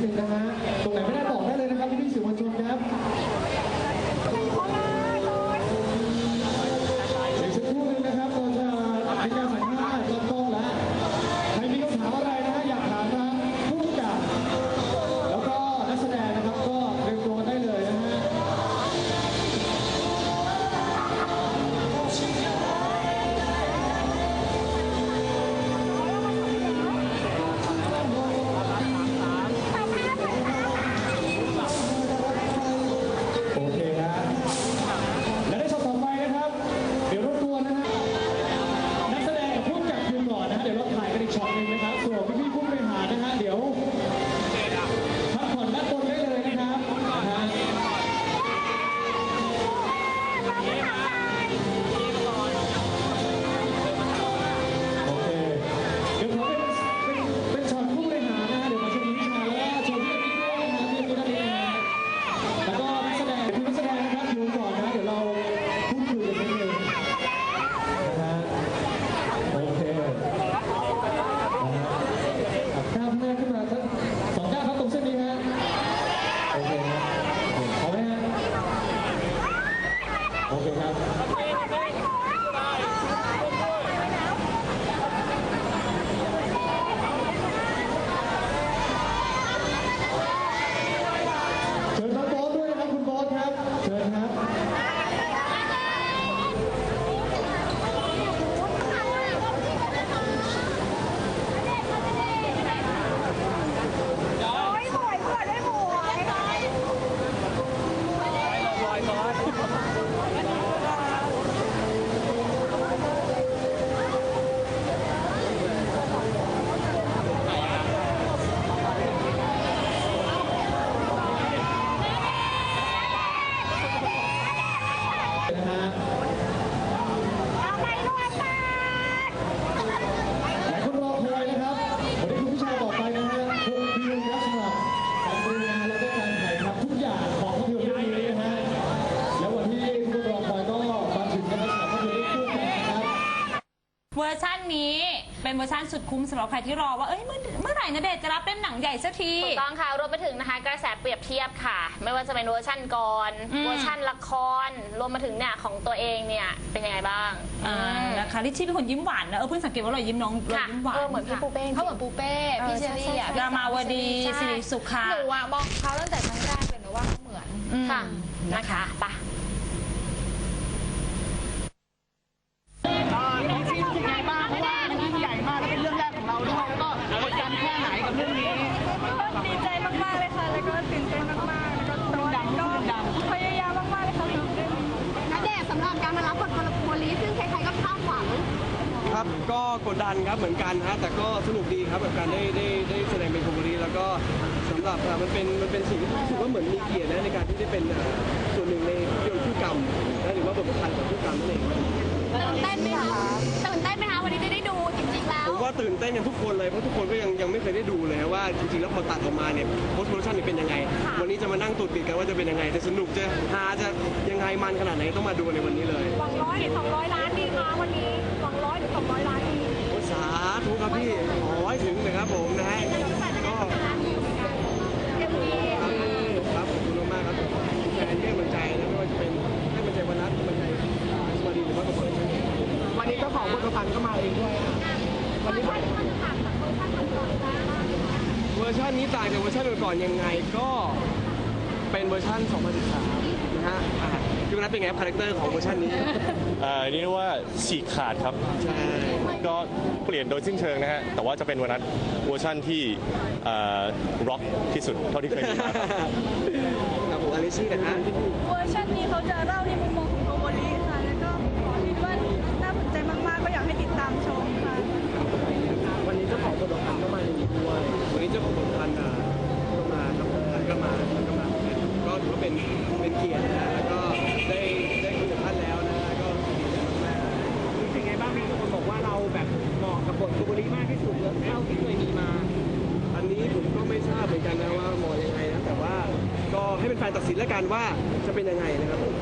นิดนึงนะฮะ นนี้เป็นเวอร์ชันสุดคุ้มสำหรับใครที่รอว่าเอ้ยเมื่อเมื่อไหร่นะเดชน์จะรับเล่นหนังใหญ่สักที ถูกต้องค่ะรวมไปถึงนะคะกระแสเปรียบเทียบค่ะ ไม่ว่าจะเป็นเวอร์ชั่นก่อนอืม เวอร์ชั่นละคร รวมมาถึงเนี่ยของตัวเองเนี่ยเป็นยังไงบ้างอ่านะคะลิชชี่เป็นคนยิ้มหวานนะเออเพิ่งสังเกตว่าเรายิ้มน้องเราค่ะยิ้มหวาน เออเหมือนพี่ปูเป้จริงเขาเหมือนปูเป้พี่เชอรี่อะรามาวดีสิริสุขาหนูอะมองเขาตั้งแต่ครั้งแรกเลยหนูว่าเขาเหมือน อืม ค่ะนะคะไปะ ครับก็กดดันครับเหมือนกันฮะแต่ก็สนุกดีครับกับการได้ได้ได้แสดงเป็นคอมเมดี้แล้วก็สำหรับอะมันเป็นมันเป็นสิ่งที่รู้สึกว่าเหมือนมีเกียรตินะในการที่ได้เป็นอะส่วนหนึ่งในภาพยนตร์คู่กรรมนะหรือว่าบทประพันธ์ของคู่กรรมนั่นเองตื่นเต้นไหมคะตื่นเต้นไหมคะวันนี้จะได้ดูจริงๆแล้ว ผมว่าตื่นเต้นกันทุกคนเลยเพราะทุกคนก็ยังยังไม่เคยได้ดูเลยว่าจริงๆแล้วพอตัดออกมาเนี่ยโพสต์โปรดักชันนี่เป็นยังไงวันนี้จะมานั่งตูดติดกันว่าจะเป็นยังไงจะสนุกจะฮาจะยังไงมันขนาดไหนต้องมาดูในวันนี้เลยหวังร้อยหรือสองร้อยล้านดีคะวันนี้ นนี้เจ้าของบทประพันธ์ก็มาเองด้วยอะวันนี้เวอร์ชันนี้ต่างจากเวอร์ชันก่อนๆยังไงก็เป็นเวอร์ชัน2013นะฮะอะพี่วันนัทเป็นไงครับคาแรคเตอร์ของเวอร์ชันนี้อ่าเรียกได้ว่าฉีกขาดครับ ใช่ก็เปลี่ยนโดยสิ้นเชิงนะฮะ แต่ว่าจะเป็นวันนั้นเวอร์ชั่นที่ร็อกที่สุดเท่าที่เคยมีมาครับ ครับผมอลิชี่นะฮะ เวอร์ชันนี้เขาจะเล่าในมุมมองของ เหมาะกับบทบุรีมากที่สุดแล้วเท่าที่เคยมีมา อันนี้ผมก็ไม่ทราบเหมือนกันนะว่ามองยังไงนะแต่ว่าก็ให้เป็นแฟนตัดสินแล้วกันว่าจะเป็นยังไงนะครับผม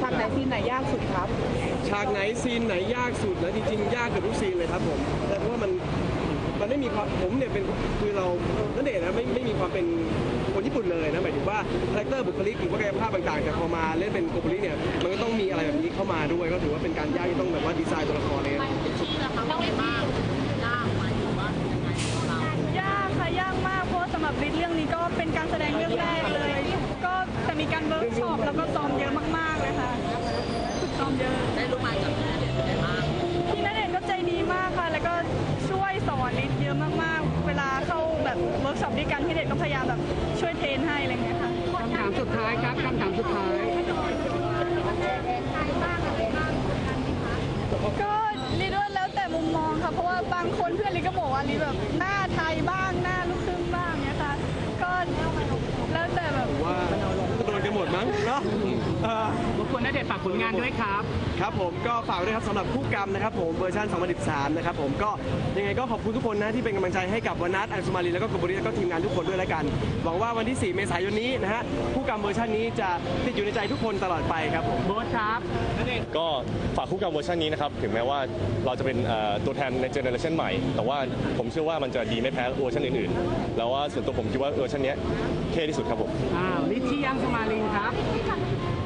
ฉากไหนซีนไหนยากสุดครับ ฉากไหนซีนไหนยากสุดนะจริงๆ ยากเกับทุกซีนเลยครับผมแต่เพราะว่ามันมันไม่มีความผมเนี่ยเป็นคือเราณเดชน์นะไม่ไม่มีความเป็นเป็นคนญี่ปุ่นเลยนะหมายถึงว่าคาแรคเตอร์บุคลิกหรือว่ากายภาพต่างๆแต่พอมาเล่นเป็นโกโบริเนี่ยมันก็ต้องมีอะไรแบบนี้เข้ามาด้วย ก็ถือว่าเป็นการยากที่ต้องแบบว่าดีไซน์ตัวละครเลยยากค่ะยากมากเพ ราะว่าสำหรับลิศเรื่องนี้ก็เป็นการแสดงเรื่องแรกเลย ก็จะมีการเวิร์กช็อปแล้วก็ซ้อมเยอะมากๆเลยค่ะฝึกซ้อมเยอะได้รู้มาจากพี่ณเดชน์ก็ใจดีมากค่ะ แล้วก็ช่วยสอนลิศเยอะมากๆ เวลาเข้าแบบเวิร์กช็อปด้วยกันพี่ณเดชน์ก็พยายามแบบช่วยเทรนให้อะไรอย่างเงี้ยค่ะคำถามสุดท้ายครับคำถามสุดท้าย ก็ลิศว่าแล้วแต่มุมมองค่ะ เพราะว่าบางคนเพื่อนลิศก็บอกว่าลิศแบบหน้าไทยบ้างหน้าลูกครึ่งบ้างเนี่ยค่ะ ก็แล้วแต่แบบ ว่าก็โดนกันห มดมั้งเนาะเออรบกวนณเดชน์ฝากผลงานด้วยครับ ครับผมก็ฝากด้วยครับสำหรับคู่กรรมนะครับผมเวอร์ชัน2013นะครับผมก็ยังไงก็ขอบคุณทุกคนนะที่เป็นกำลังใจให้กับวนัทอัญสุมาลีแล้วก็กบริแล้วก็ทีมงานทุกคนด้วยแล้วกัน หวังว่าวันที่ 4 เมษายนนี้นะฮะคู่กรรมเวอร์ชันนี้จะติดอยู่ในใจทุกคนตลอดไปครับผม โบ๊ทครับ ก็ฝากคู่กรรมเวอร์ชันนี้นะครับ ถึงแม้ว่าเราจะเป็นเอ่อตัวแทนในเจเนอเรชันใหม่ แต่ว่าผมเชื่อว่ามันจะดีไม่แพ้เวอร์ชันอื่นๆ แล้วว่าส่วนตัวผมคิดว่าเวอร์ชันเนี้ยเท่ที่สุดครับผมอ้าวลิทที่ยังสมาลินครับ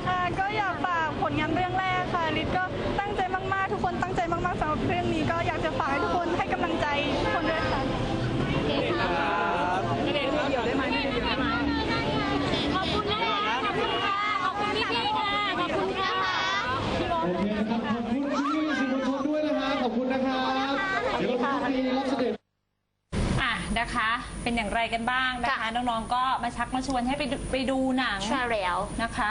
ค่ะก็อยากฝากผลงานเรื่องแรกค่ะลิศก็ตั้งใจมากๆ ทุกคนตั้งใจมากๆสำหรับเรื่องนี้ก็อยากจะฝากให้ทุกคนให้กำลังใจทุกคนด้วยค่ะ ขอบคุณนะคะขอบคุณค่ะ ขอบคุณพี่ๆค่ะ ขอบคุณค่ะ โอเคนะครับ ขอบคุณพี่ๆสื่อมวลชนด้วยนะฮะ ขอบคุณนะครับ เดี๋ยวเราจะมีรับเสด็จ อะ นะคะ เป็นอย่างไรกันบ้างนะคะน้องๆก็มาชักมาชวนให้ไปดูไปดูหนังใช่แล้ว นะคะ